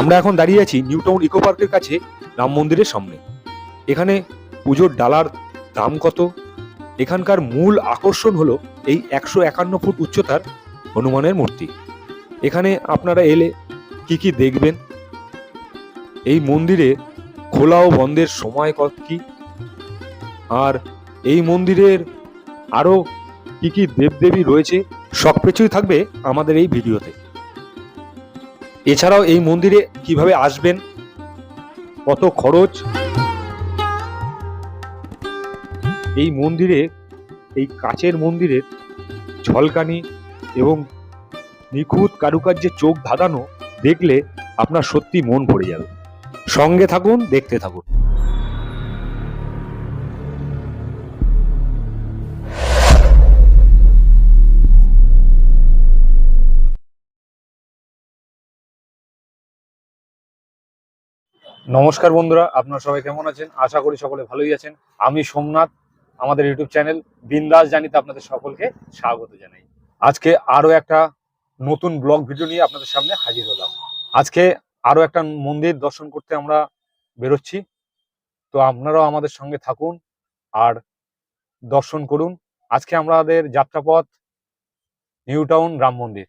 আমরা এখন দাঁড়িয়ে আছি নিউ টাউন ইকো পার্কের কাছে রাম মন্দিরের সামনে। এখানে পুজোর ডালার দাম কত? এখানকার মূল আকর্ষণ হলো এই একশো একান্ন ফুট উচ্চতার হনুমানের মূর্তি। এখানে আপনারা এলে কি কি দেখবেন? এই মন্দিরে খোলা ও বন্ধের সময় কত কি? আর এই মন্দিরের আরও কি কি দেবদেবী রয়েছে, সব কিছুই থাকবে আমাদের এই ভিডিওতে। এছাড়াও এই মন্দিরে কীভাবে আসবেন? কত খরচ? এই মন্দিরে, এই কাচের মন্দিরের ঝলকানি এবং নিখুঁত কারুকার্যে চোখ ধাঁধানো দেখলে আপনার সত্যি মন ভরে যাবে। সঙ্গে থাকুন, দেখতে থাকুন। নমস্কার বন্ধুরা, আপনারা সবাই কেমন আছেন? আশা করি সকলে ভালোই আছেন। আমি সোমনাথ, আমাদের ইউটিউব চ্যানেল বিন্দাস জানিতে আপনাদের সকলকে স্বাগত জানাই। আজকে আরও একটা নতুন ব্লগ ভিডিও নিয়ে আপনাদের সামনে হাজির হলাম। আজকে আরও একটা মন্দির দর্শন করতে আমরা বেরোচ্ছি। তো আপনারাও আমাদের সঙ্গে থাকুন আর দর্শন করুন। আজকে আমাদের যাত্রাপথ নিউ টাউন রাম মন্দির।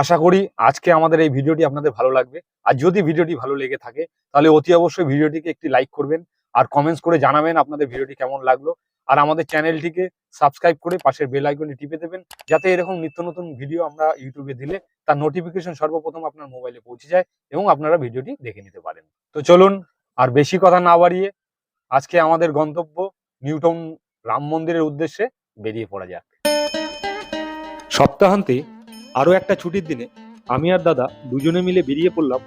আশা করি আজকে আমাদের এই ভিডিওটি আপনাদের ভালো লাগবে। আর যদি ভিডিওটি ভালো লেগে থাকে, তাহলে অতি অবশ্যই ভিডিওটিকে একটি লাইক করবেন আর কমেন্টস করে জানাবেন আপনাদের ভিডিওটি কেমন লাগল। আর আমাদের চ্যানেলটিকে সাবস্ক্রাইব করে পাশের বেল আইকনটি টিপে দেবেন, যাতে এরকম নিত্য নতুন ভিডিও আমরা ইউটিউবে দিলে তার নোটিফিকেশন সর্বপ্রথম আপনার মোবাইলে পৌঁছে যায় এবং আপনারা ভিডিওটি দেখে নিতে পারেন। তো চলুন, আর বেশি কথা না বাড়িয়ে আজকে আমাদের গন্তব্য নিউটাউন রাম মন্দিরের উদ্দেশ্যে বেরিয়ে পড়া যাক। সপ্তাহান্তে আরও একটা ছুটির দিনে আমি আর দাদা দুজনে মিলে বেরিয়ে পড়লাম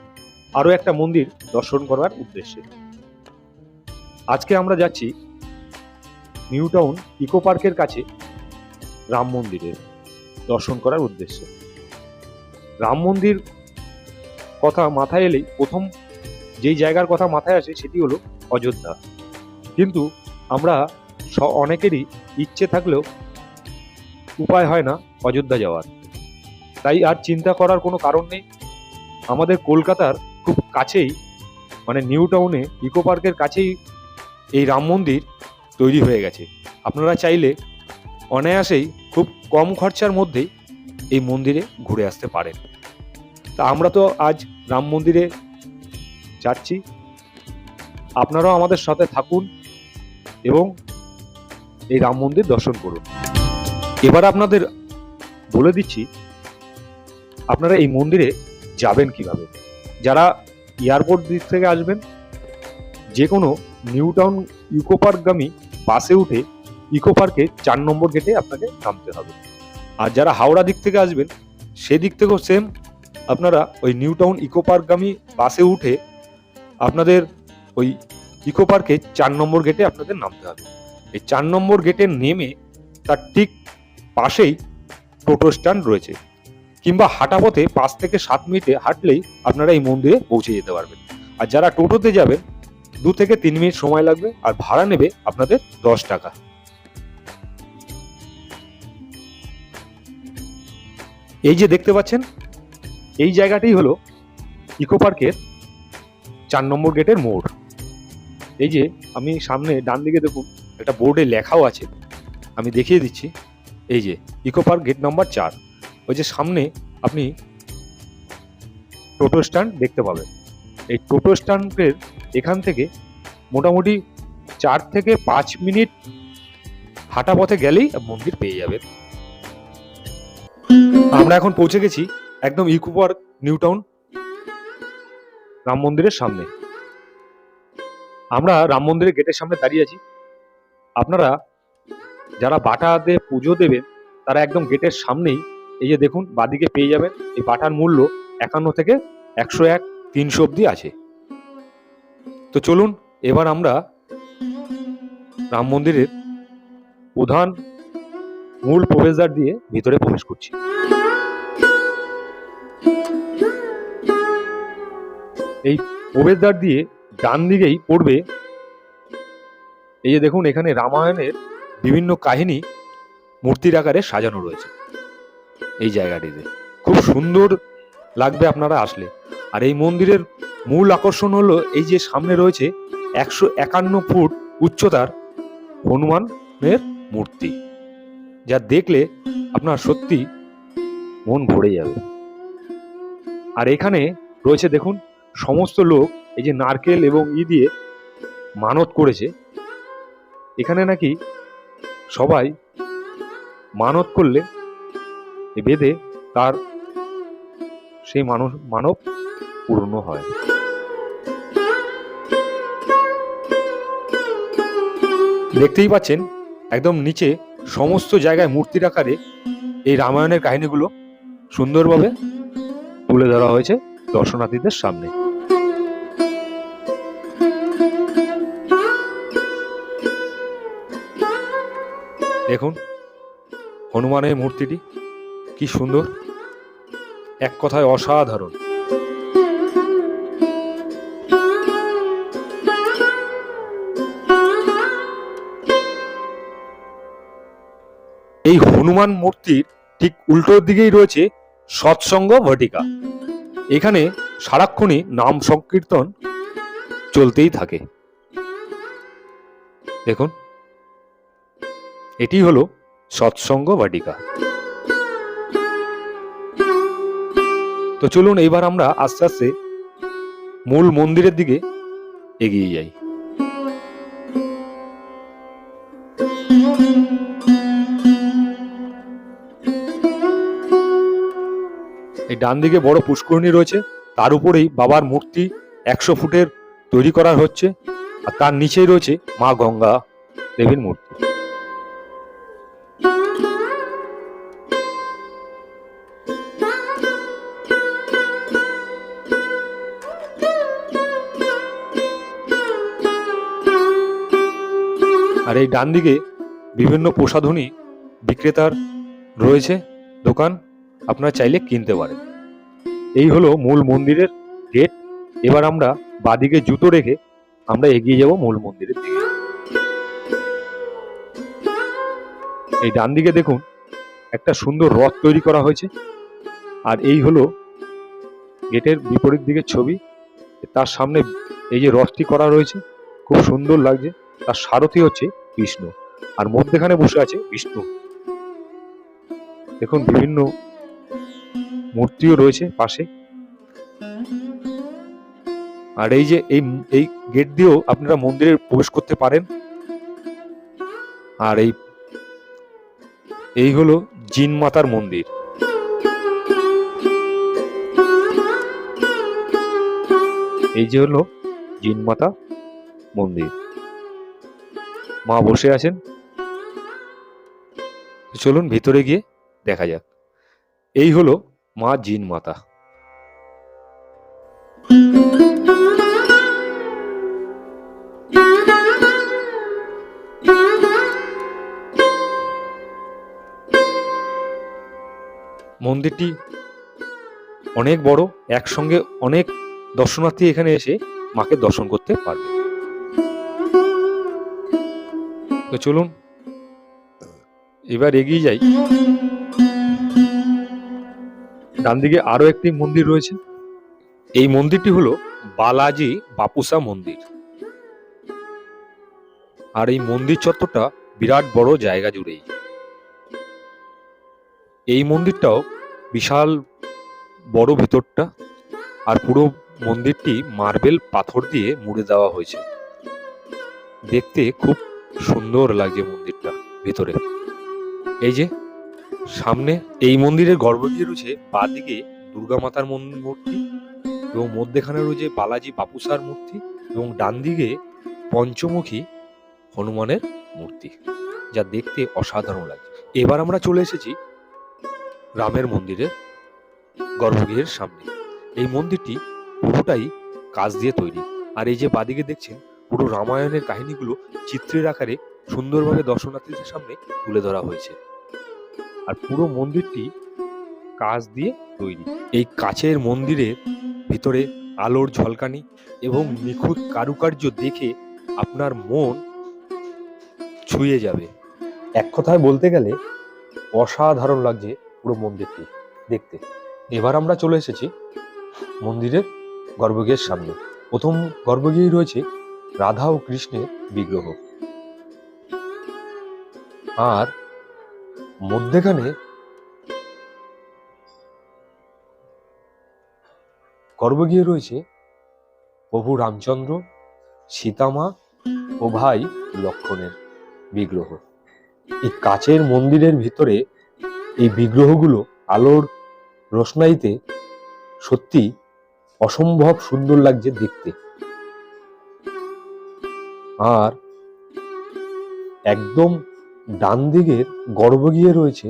আরও একটা মন্দির দর্শন করার উদ্দেশ্যে। আজকে আমরা যাচ্ছি নিউ টাউন ইকো পার্কের কাছে রাম মন্দিরের দর্শন করার উদ্দেশ্যে। রাম মন্দির কথা মাথায় এলেই প্রথম যেই জায়গার কথা মাথায় আসে সেটি হলো অযোধ্যা। কিন্তু আমরা অনেকেরই ইচ্ছে থাকলেও উপায় হয় না অযোধ্যা যাওয়ার। তাই আর চিন্তা করার কোনো কারণ নেই। আমাদের কলকাতার খুব কাছেই মানে নিউ টাউনে ইকো পার্কের কাছেই এই রাম মন্দির তৈরি হয়ে গেছে। আপনারা চাইলে অনায়াসেই খুব কম খরচার মধ্যেই এই মন্দিরে ঘুরে আসতে পারেন। তা আমরা তো আজ রাম মন্দিরে যাচ্ছি। আপনারাও আমাদের সাথে থাকুন এবং এই রাম মন্দির দর্শন করুন। এবার আপনাদের বলে দিচ্ছি আপনারা এই মন্দিরে যাবেন কীভাবে? যারা এয়ারপোর্ট দিক থেকে আসবেন যে কোনো নিউ টাউন ইকো পার্কগামী বাসে উঠে ইকো পার্কে চার নম্বর গেটে আপনাকে নামতে হবে। আর যারা হাওড়া দিক থেকে আসবেন, সেদিক থেকেও সেম আপনারা ওই নিউ টাউন ইকো পার্কগামী বাসে উঠে আপনাদের ওই ইকো পার্কে চার নম্বর গেটে আপনাদের নামতে হবে। এই চার নম্বর গেটে নেমে তার ঠিক পাশেই টোটো স্ট্যান্ড রয়েছে। কিংবা হাঁটা পথে পাঁচ থেকে সাত মিনিটে হাঁটলেই আপনারা এই মন্দিরে পৌঁছে যেতে পারবেন। আর যারা টোটোতে যাবেন দু থেকে তিন মিনিট সময় লাগবে আর ভাড়া নেবে আপনাদের দশ টাকা। এই যে দেখতে পাচ্ছেন, এই জায়গাটাই হলো ইকো পার্কের চার নম্বর গেটের মোড়। এই যে আমি সামনে ডান দিকে দেখুন, একটা বোর্ডে লেখাও আছে। আমি দেখিয়ে দিচ্ছি। এই যে ইকো পার্ক গেট নম্বর চার। ওই যে সামনে আপনি টোটো স্ট্যান্ড দেখতে পাবেন। এই টোটো স্ট্যান্ডের এখান থেকে মোটামুটি চার থেকে পাঁচ মিনিট হাঁটা পথে গেলেই মন্দির পেয়ে যাবেন। আমরা এখন পৌঁছে গেছি একদম eco park new town Ram মন্দিরের সামনে। আমরা রাম মন্দিরের গেটের সামনে দাঁড়িয়ে আছি। আপনারা যারা বাটাতে পুজো দেবেন, তারা একদম গেটের সামনেই এই যে দেখুন, বাদিকে পেয়ে যাবেন। এই বাটার মূল্য একান্ন থেকে একশো এক, তিনশো অব্দি আছে। তো চলুন, এবার আমরা রাম মন্দিরের প্রধান মূল প্রবেশদ্বার দিয়ে ভিতরে প্রবেশ করছি। এই প্রবেশদ্বার দিয়ে ডান দিকেই পড়বে এই যে দেখুন, এখানে রামায়ণের বিভিন্ন কাহিনী মূর্তির আকারে সাজানো রয়েছে। এই জায়গাটিতে। খুব সুন্দর লাগবে আপনারা আসলে। আর এই মন্দিরের মূল আকর্ষণ হলো এই যে সামনে রয়েছে একশো একান্ন ফুট উচ্চতার হনুমানের মূর্তি। যা দেখলে আপনার সত্যি মন ভরে যাবে। আর এখানে রয়েছে দেখুন, সমস্ত লোক এই যে নারকেল এবং ই দিয়ে মানত করেছে। এখানে নাকি সবাই মানত করলে বেদে তার সেই মানব মানব পূর্ণ হয়। দেখতেই পাচ্ছেন, একদম নিচে সমস্ত জায়গায় মূর্তির আকারে এই রামায়ণের কাহিনীগুলো সুন্দরভাবে তুলে ধরা হয়েছে দর্শনার্থীদের সামনে। দেখুন, হনুমানের মূর্তিটি কি সুন্দর? এক কথায় অসাধারণ। এই হনুমান মূর্তির ঠিক উল্টোর দিকেই রয়েছে সৎসঙ্গ ভটিকা। এখানে সারাক্ষণই নাম সংকীর্তন চলতেই থাকে। দেখুন, এটি হলো সৎসঙ্গ বাটিকা তো চলুন এইবার আমরা আস্তে আস্তে মূল মন্দিরের দিকে এগিয়ে যাই। এই ডান দিকে বড় পুষ্করণী রয়েছে, তার উপরেই বাবার মূর্তি একশো ফুটের তৈরি করা হচ্ছে, আর তার নিচেই রয়েছে মা গঙ্গা দেবীর মূর্তি। এই ডান দিকে বিভিন্ন প্রসাধনী বিক্রেতার রয়েছে দোকান, আপনারা চাইলে কিনতে পারেন। এই হলো মূল মন্দিরের গেট। এবার আমরা বাদিকে জুতো রেখে আমরা এগিয়ে যাব মূল মন্দিরের দিকে। এই ডান দিকে দেখুন একটা সুন্দর রথ তৈরি করা হয়েছে। আর এই হলো গেটের বিপরীত দিকের ছবি। তার সামনে এই যে রথটি করা রয়েছে, খুব সুন্দর লাগছে। তার সারথি হচ্ছে বিষ্ণু আর মধ্যেখানে বসে আছে বিষ্ণু। দেখুন, বিভিন্ন মূর্তিও রয়েছে পাশে। আর এই যে এই এই গেট দিয়েও আপনারা মন্দিরে প্রবেশ করতে পারেন। আর এই এই হলো জিন মাতার মন্দির। এই যে হলো জিন মাতা মন্দির। মা বসে আছেন। চলুন ভিতরে গিয়ে দেখা যাক। এই হলো মা জিন মাতা। মন্দিরটি অনেক বড়, একসঙ্গে অনেক দর্শনার্থী এখানে এসে মাকে দর্শন করতে পারবে। তো চলুন। এবার এগিয়ে যাই। ডান দিকে আরও একটি মন্দির রয়েছে। এই মন্দিরটি হলো বালাজি বাপুসা মন্দির। আর এই মন্দির চত্বরটা বিরাট বড় জায়গা জুড়েই। এই মন্দিরটাও বিশাল বড় ভিতরটা আর পুরো মন্দিরটি মার্বেল পাথর দিয়ে মুড়ে দেওয়া হয়েছে। দেখতে খুব সুন্দর লাগছে মন্দিরটা ভিতরে। এই যে, সামনে এই মন্দিরের গর্ভগৃহে রয়েছে বাদিকে দুর্গা মাতার মূর্তি এবং মধ্যেখানে রয়েছে বালাজি বাপুসার মূর্তি এবং ডান দিকে পঞ্চমুখী হনুমানের মূর্তি, যা দেখতে অসাধারণ লাগছে এবার আমরা চলে এসেছি রামের মন্দিরের গর্ভগৃহের সামনে। এই মন্দিরটি পুরোটাই কাজ দিয়ে তৈরি। আর এই যে বাদিকে দেখছেন পুরো রামায়ণের কাহিনীগুলো চিত্রের আকারে সুন্দরভাবে দর্শনার্থীদের সামনে তুলে ধরা হয়েছে। আর পুরো মন্দিরটি কাঁচ দিয়ে তৈরি। এই কাচের মন্দিরের ভিতরে আলোর ঝলকানি এবং নিখুঁত কারুকার্য দেখে আপনার মন ছুঁয়ে যাবে। এক কথায় বলতে গেলে অসাধারণ লাগছে পুরো মন্দিরটি দেখতে। এবার আমরা চলে এসেছি মন্দিরের গর্ভগৃহের সামনে। প্রথম গর্ভগৃহে রয়েছে রাধা ও কৃষ্ণের বিগ্রহ। আর মধ্যেখানে গর্ভগৃহে রয়েছে প্রভু রামচন্দ্র, সীতামা ও ভাই লক্ষণের বিগ্রহ। এই কাচের মন্দিরের ভিতরে এই বিগ্রহগুলো আলোর রোশনাইতে সত্যি অসম্ভব সুন্দর লাগছে দেখতে। আর একদম ডান দিকের গর্ব গিয়ে রয়েছে।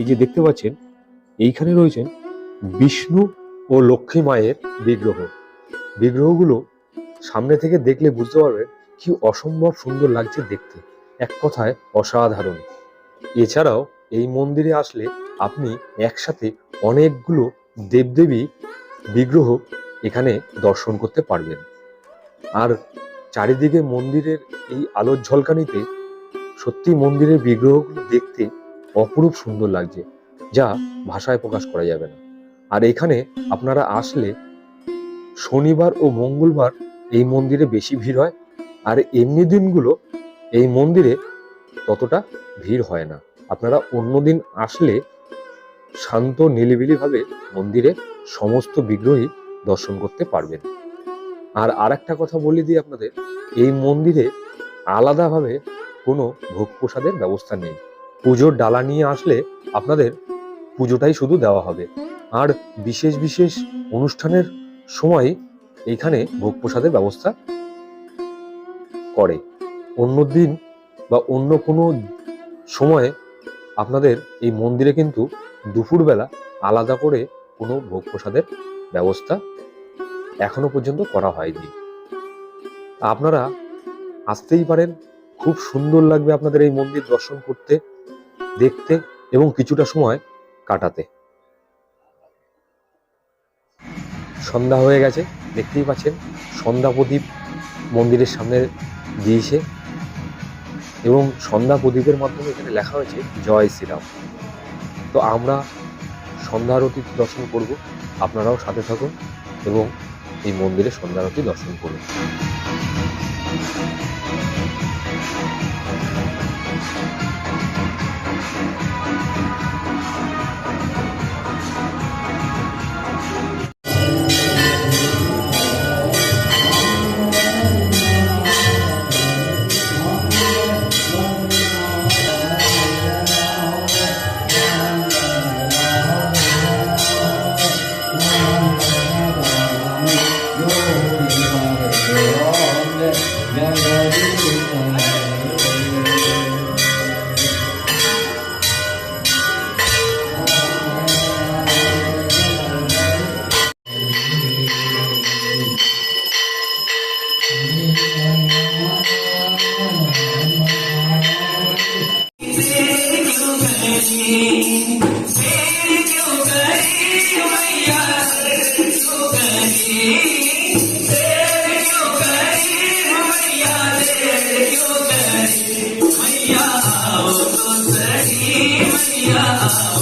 এই যে দেখতে পাচ্ছেন, এইখানে রয়েছেন বিষ্ণু ও লক্ষ্মী মায়ের বিগ্রহ। বিগ্রহগুলো সামনে থেকে দেখলে বুঝতে পারবেন কি অসম্ভব সুন্দর লাগছে দেখতে। এক কথায় অসাধারণ। এছাড়াও এই মন্দিরে আসলে আপনি একসাথে অনেকগুলো দেবদেবী বিগ্রহ এখানে দর্শন করতে পারবেন। আর চারিদিকে মন্দিরের এই আলোর ঝলকানিতে সত্যি মন্দিরের বিগ্রহগুলো দেখতে অপরূপ সুন্দর লাগছে, যা ভাষায় প্রকাশ করা যাবে না। আর এখানে আপনারা আসলে শনিবার ও মঙ্গলবার এই মন্দিরে বেশি ভিড় হয়, আর এমনি দিনগুলো এই মন্দিরে ততটা ভিড় হয় না। আপনারা অন্যদিন আসলে শান্ত, নিলিবিলিভাবে মন্দিরে সমস্ত বিগ্রহই দর্শন করতে পারবেন। আর আরেকটা কথা বলে দিই আপনাদের, এই মন্দিরে আলাদাভাবে কোনো ভোগ প্রসাদের ব্যবস্থা নেই। পুজোর ডালা নিয়ে আসলে আপনাদের পুজোটাই শুধু দেওয়া হবে। আর বিশেষ বিশেষ অনুষ্ঠানের সময় এইখানে ভোগ প্রসাদের ব্যবস্থা করে। অন্য দিন বা অন্য কোনো সময়ে আপনাদের এই মন্দিরে কিন্তু দুপুরবেলা আলাদা করে কোনো ভোগ প্রসাদের ব্যবস্থা এখনও পর্যন্ত করা হয়নি। আপনারা আসতেই পারেন, খুব সুন্দর লাগবে আপনাদের এই মন্দির দর্শন করতে, দেখতে এবং কিছুটা সময় কাটাতে। সন্ধ্যা হয়ে গেছে, দেখতেই পাচ্ছেন সন্ধ্যা প্রদীপ মন্দিরের সামনে দিয়েছে এবং সন্ধ্যা প্রদীপের মাধ্যমে এখানে লেখা হয়েছে, জয় শ্রীরাম। তো আমরা সন্ধ্যা আরতি দর্শন করব। আপনারাও সাথে থাকুন এবং এই মন্দিরে সন্ধ্যা আরতি দর্শন করুন।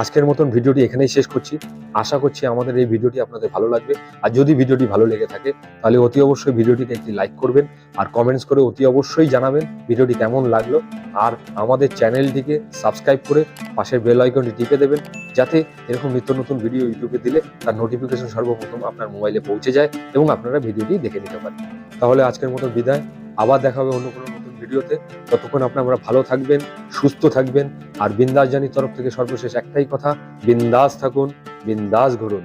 আজকের মতন ভিডিওটি এখানেই শেষ করছি। আশা করছি আমাদের এই ভিডিওটি আপনাদের ভালো লাগবে। আর যদি ভিডিওটি ভালো লেগে থাকে, তাহলে অতি অবশ্যই ভিডিওটিকে একটি লাইক করবেন আর কমেন্টস করে অতি অবশ্যই জানাবেন ভিডিওটি কেমন লাগল। আর আমাদের চ্যানেলটিকে সাবস্ক্রাইব করে পাশের বেল আইকনটি টিপে দেবেন, যাতে এরকম নিত্য নতুন ভিডিও ইউটিউবে দিলে তার নোটিফিকেশন সর্বপ্রথম আপনার মোবাইলে পৌঁছে যায় এবং আপনারা ভিডিওটি দেখে নিতে পারেন। তাহলে আজকের মতো বিদায়। আবার দেখা হবে অন্য কোনো নতুন ভিডিওতে ততক্ষণ আপনারা ভালো থাকবেন, সুস্থ থাকবেন আর বিন্দাস জানির তরফ থেকে সর্বশেষ একটাই কথা বিন্দাস থাকুন বিন্দাস ঘুরুন।